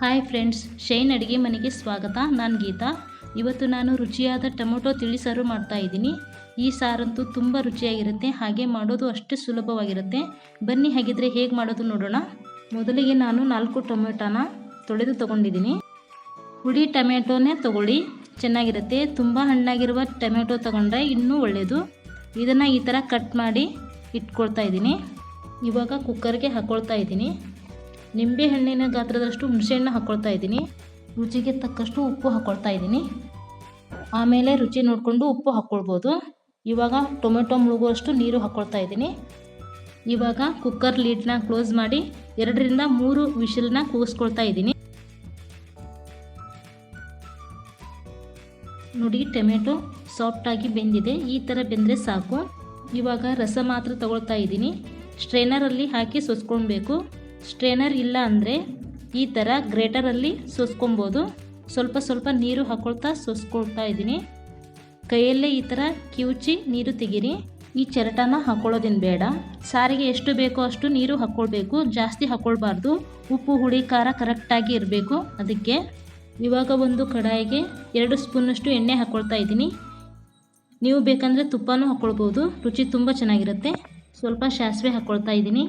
Hi friends, shine ಅಡುಗೆ ಮನೆಗೆ ಸ್ವಾಗತ. ನಾನು ಗೀತಾ. ಇವತ್ತು ನಾನು ರುಚಿಯಾದ ಟೊಮೊಟೊ ತಿಳಿಸಾರು ಮಾಡ್ತಾ ಇದ್ದೀನಿ. ಈ ಸಾರಂತೂ ತುಂಬ ರುಚಿಯಾಗಿರುತ್ತೆ, ಹಾಗೆ ಮಾಡೋದು ಅಷ್ಟು ಸುಲಭವಾಗಿರುತ್ತೆ. ಬನ್ನಿ, ಹಾಗಿದ್ರೆ ಹೇಗೆ ಮಾಡೋದು ನೋಡೋಣ. ಮೊದಲಿಗೆ ನಾನು ನಾಲ್ಕು ಟೊಮೆಟೊನ ತೊಳೆದು ತೊಗೊಂಡಿದ್ದೀನಿ. ಹುಳಿ ಟೊಮೆಟೊನೇ ತಗೊಳ್ಳಿ. ಚೆನ್ನಾಗಿರುತ್ತೆ. ತುಂಬ ಹಣ್ಣಾಗಿರುವ ಟೊಮೆಟೊ ತಗೊಂಡ್ರೆ ಇನ್ನೂ ಒಳ್ಳೆಯದು ಇದನ್ನು ಈ ಥರ ಕಟ್ ಮಾಡಿ ಇಟ್ಕೊಳ್ತಾ ಇದ್ದೀನಿ. ಇವಾಗ ಕುಕ್ಕರ್ಗೆ ಹಾಕ್ಕೊಳ್ತಾ ಇದ್ದೀನಿ. ನಿಂಬೆ ಹಣ್ಣಿನ ಗಾತ್ರದಷ್ಟು ಹುಣಸೆಹಣ್ಣು ಹಾಕ್ಕೊಳ್ತಾ ಇದ್ದೀನಿ. ರುಚಿಗೆ ತಕ್ಕಷ್ಟು ಉಪ್ಪು ಹಾಕ್ಕೊಳ್ತಾ ಇದ್ದೀನಿ. ಆಮೇಲೆ ರುಚಿ ನೋಡಿಕೊಂಡು ಉಪ್ಪು ಹಾಕ್ಕೊಳ್ಬೋದು ಇವಾಗ ಟೊಮೆಟೊ ಮುಳುಗುವಷ್ಟು ನೀರು ಹಾಕ್ಕೊಳ್ತಾ ಇದ್ದೀನಿ. ಇವಾಗ ಕುಕ್ಕರ್ ಲೀಡ್ನ ಕ್ಲೋಸ್ ಮಾಡಿ ಎರಡರಿಂದ ಮೂರು ವಿಷಲ್ನ ಕೂಗಿಸ್ಕೊಳ್ತಾ ಇದ್ದೀನಿ. ನೋಡಿ ಟೊಮೆಟೊ ಸಾಫ್ಟಾಗಿ ಬೆಂದಿದೆ. ಈ ಥರ ಬೆಂದರೆ ಸಾಕು. ಇವಾಗ ರಸ ಮಾತ್ರ ತಗೊಳ್ತಾ ಇದ್ದೀನಿ. ಸ್ಟ್ರೈನರಲ್ಲಿ ಹಾಕಿ ಸೋಸ್ಕೊಳ್ಬೇಕು. ಸ್ಟ್ರೈನರ್ ಇಲ್ಲ ಅಂದರೆ ಈ ಥರ ಗ್ರೇಟರಲ್ಲಿ ಸೋಸ್ಕೊಬೋದು. ಸ್ವಲ್ಪ ಸ್ವಲ್ಪ ನೀರು ಹಾಕೊಳ್ತಾ ಸೋಸ್ಕೊಳ್ತಾ ಇದ್ದೀನಿ. ಕೈಯಲ್ಲೇ ಈ ಥರ ಕಿವುಚಿ ನೀರು ತೆಗೀರಿ. ಈ ಚರಟನ ಹಾಕೊಳ್ಳೋದಿನ್ ಬೇಡ. ಸಾರಿಗೆ ಎಷ್ಟು ಬೇಕೋ ಅಷ್ಟು ನೀರು ಹಾಕ್ಕೊಳ್ಬೇಕು ಜಾಸ್ತಿ ಹಾಕ್ಕೊಳ್ಬಾರ್ದು ಉಪ್ಪು, ಹುಳಿ, ಖಾರ ಕರೆಕ್ಟಾಗಿ ಇರಬೇಕು. ಅದಕ್ಕೆ ಇವಾಗ ಒಂದು ಕಡಾಯಿಗೆ ಎರಡು ಸ್ಪೂನಷ್ಟು ಎಣ್ಣೆ ಹಾಕ್ಕೊಳ್ತಾ ಇದ್ದೀನಿ. ನೀವು ಬೇಕಂದರೆ ತುಪ್ಪನೂ ಹಾಕ್ಕೊಳ್ಬೋದು ರುಚಿ ತುಂಬ ಚೆನ್ನಾಗಿರುತ್ತೆ. ಸ್ವಲ್ಪ ಸಾಸಿವೆ ಹಾಕ್ಕೊಳ್ತಾ ಇದ್ದೀನಿ.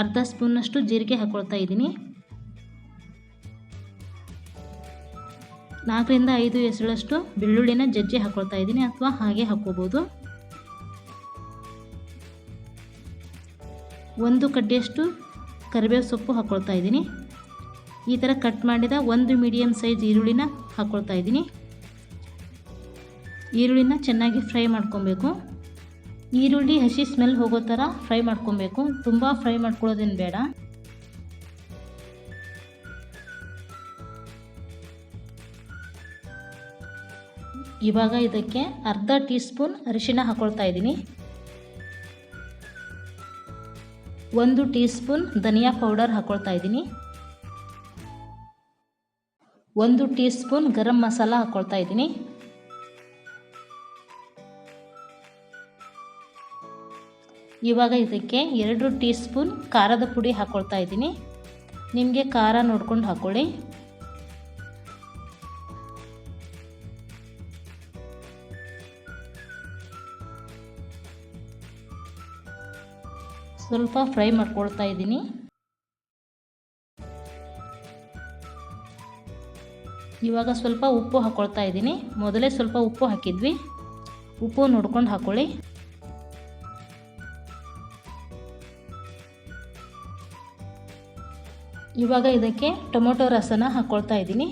ಅರ್ಧ ಸ್ಪೂನಷ್ಟು ಜೀರಿಗೆ ಹಾಕ್ಕೊಳ್ತಾ ಇದ್ದೀನಿ. ನಾಲ್ಕರಿಂದ ಐದು ಎಸಳಷ್ಟು ಬೆಳ್ಳುಳ್ಳಿನ ಜಜ್ಜಿ ಹಾಕ್ಕೊಳ್ತಾ ಇದ್ದೀನಿ ಅಥವಾ ಹಾಗೆ ಹಾಕ್ಕೋಬೋದು. ಒಂದು ಕಡ್ಡಿಯಷ್ಟು ಕರಿಬೇವು ಸೊಪ್ಪು ಹಾಕ್ಕೊಳ್ತಾ ಇದ್ದೀನಿ. ಈ ಥರ ಕಟ್ ಮಾಡಿದ ಒಂದು ಮೀಡಿಯಮ್ ಸೈಜ್ ಈರುಳ್ಳಿನ ಹಾಕ್ಕೊಳ್ತಾ ಇದ್ದೀನಿ. ಈರುಳ್ಳಿನ ಚೆನ್ನಾಗಿ ಫ್ರೈ ಮಾಡ್ಕೊಬೇಕು. ಈರುಳ್ಳಿ, ಹಸಿ ಸ್ಮೆಲ್ ಹೋಗೋ ಥರ ಫ್ರೈ ಮಾಡ್ಕೊಬೇಕು. ತುಂಬ ಫ್ರೈ ಮಾಡ್ಕೊಳ್ಳೋದೇನು ಬೇಡ. ಇವಾಗ ಇದಕ್ಕೆ ಅರ್ಧ ಟೀ ಸ್ಪೂನ್ ಅರಿಶಿಣ ಹಾಕ್ಕೊಳ್ತಾ ಇದ್ದೀನಿ. ಒಂದು ಟೀ ಸ್ಪೂನ್ ಧನಿಯಾ ಪೌಡರ್ ಹಾಕ್ಕೊಳ್ತಾ ಇದ್ದೀನಿ. ಒಂದು ಟೀ ಸ್ಪೂನ್ ಗರಂ ಮಸಾಲ ಹಾಕ್ಕೊಳ್ತಾ ಇದ್ದೀನಿ. ಇವಾಗ ಇದಕ್ಕೆ ಎರಡು ಟೀ ಸ್ಪೂನ್ ಖಾರದ ಪುಡಿ ಹಾಕ್ಕೊಳ್ತಾ ಇದ್ದೀನಿ. ನಿಮಗೆ ಖಾರ ನೋಡ್ಕೊಂಡು ಹಾಕ್ಕೊಳ್ಳಿ ಸ್ವಲ್ಪ ಫ್ರೈ ಮಾಡ್ಕೊಳ್ತಾ ಇದ್ದೀನಿ. ಇವಾಗ ಸ್ವಲ್ಪ ಉಪ್ಪು ಹಾಕ್ಕೊಳ್ತಾ ಇದ್ದೀನಿ. ಮೊದಲೇ ಸ್ವಲ್ಪ ಉಪ್ಪು ಹಾಕಿದ್ವಿ. ಉಪ್ಪು ನೋಡ್ಕೊಂಡು ಹಾಕ್ಕೊಳ್ಳಿ ಇವಾಗ ಇದಕ್ಕೆ ಟೊಮೊಟೊ ರಸನ ಹಾಕ್ಕೊಳ್ತಾ ಇದ್ದೀನಿ.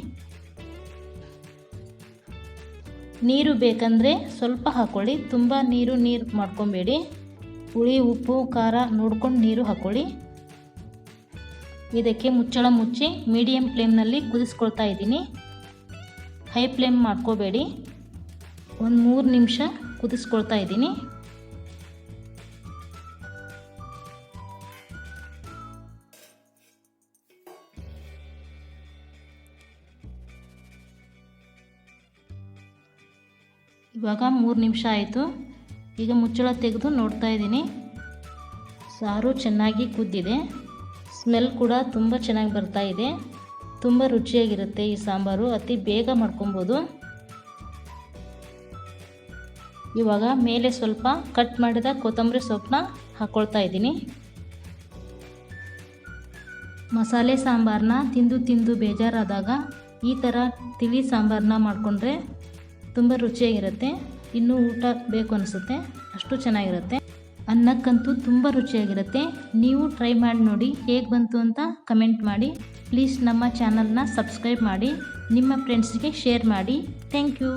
ನೀರು ಬೇಕಂದರೆ ಸ್ವಲ್ಪ ಹಾಕ್ಕೊಳ್ಳಿ ತುಂಬ ನೀರು ನೀರು ಮಾಡ್ಕೊಬೇಡಿ. ಹುಳಿ, ಉಪ್ಪು, ಖಾರ ನೋಡ್ಕೊಂಡು ನೀರು ಹಾಕ್ಕೊಳ್ಳಿ ಇದಕ್ಕೆ ಮುಚ್ಚಳ ಮುಚ್ಚಿ ಮೀಡಿಯಮ್ ಫ್ಲೇಮ್ನಲ್ಲಿ ಕುದಿಸ್ಕೊಳ್ತಾ ಇದ್ದೀನಿ. ಹೈ ಫ್ಲೇಮ್ ಮಾಡ್ಕೋಬೇಡಿ. ಒಂದು ಮೂರು ನಿಮಿಷ ಕುದಿಸ್ಕೊಳ್ತಾ ಇದ್ದೀನಿ. ಇವಾಗ ಮೂರು ನಿಮಿಷ ಆಯಿತು. ಈಗ ಮುಚ್ಚಳ ತೆಗೆದು ನೋಡ್ತಾ ಇದ್ದೀನಿ. ಸಾರು ಚೆನ್ನಾಗಿ ಕುದ್ದಿದೆ. ಸ್ಮೆಲ್ ಕೂಡ ತುಂಬ ಚೆನ್ನಾಗಿ ಬರ್ತಾ ಇದೆ. ತುಂಬ ರುಚಿಯಾಗಿರುತ್ತೆ ಈ ಸಾಂಬಾರು. ಅತಿ ಬೇಗ ಮಾಡ್ಕೊಬೋದು. ಇವಾಗ ಮೇಲೆ ಸ್ವಲ್ಪ ಕಟ್ ಮಾಡಿದ ಕೊತ್ತಂಬರಿ ಸೊಪ್ಪನ್ನ ಹಾಕ್ಕೊಳ್ತಾ ಇದ್ದೀನಿ. ಮಸಾಲೆ ಸಾಂಬಾರನ್ನ ತಿಂದು ತಿಂದು ಬೇಜಾರಾದಾಗ ಈ ಥರ ತಿಳಿ ಸಾಂಬಾರನ್ನ ಮಾಡಿಕೊಂಡ್ರೆ ತುಂಬ ರುಚಿಯಾಗಿರುತ್ತೆ. ಇನ್ನೂ ಊಟ ಬೇಕು ಅನಿಸುತ್ತೆ. ಅಷ್ಟು ಚೆನ್ನಾಗಿರುತ್ತೆ. ಅನ್ನಕ್ಕಂತೂ ತುಂಬ ರುಚಿಯಾಗಿರುತ್ತೆ. ನೀವು ಟ್ರೈ ಮಾಡಿ ನೋಡಿ ಹೇಗೆ ಬಂತು ಅಂತ ಕಮೆಂಟ್ ಮಾಡಿ. ಪ್ಲೀಸ್ ನಮ್ಮ ಚಾನಲ್ನ ಸಬ್ಸ್ಕ್ರೈಬ್ ಮಾಡಿ. ನಿಮ್ಮ ಫ್ರೆಂಡ್ಸ್ಗೆ ಶೇರ್ ಮಾಡಿ. Thank you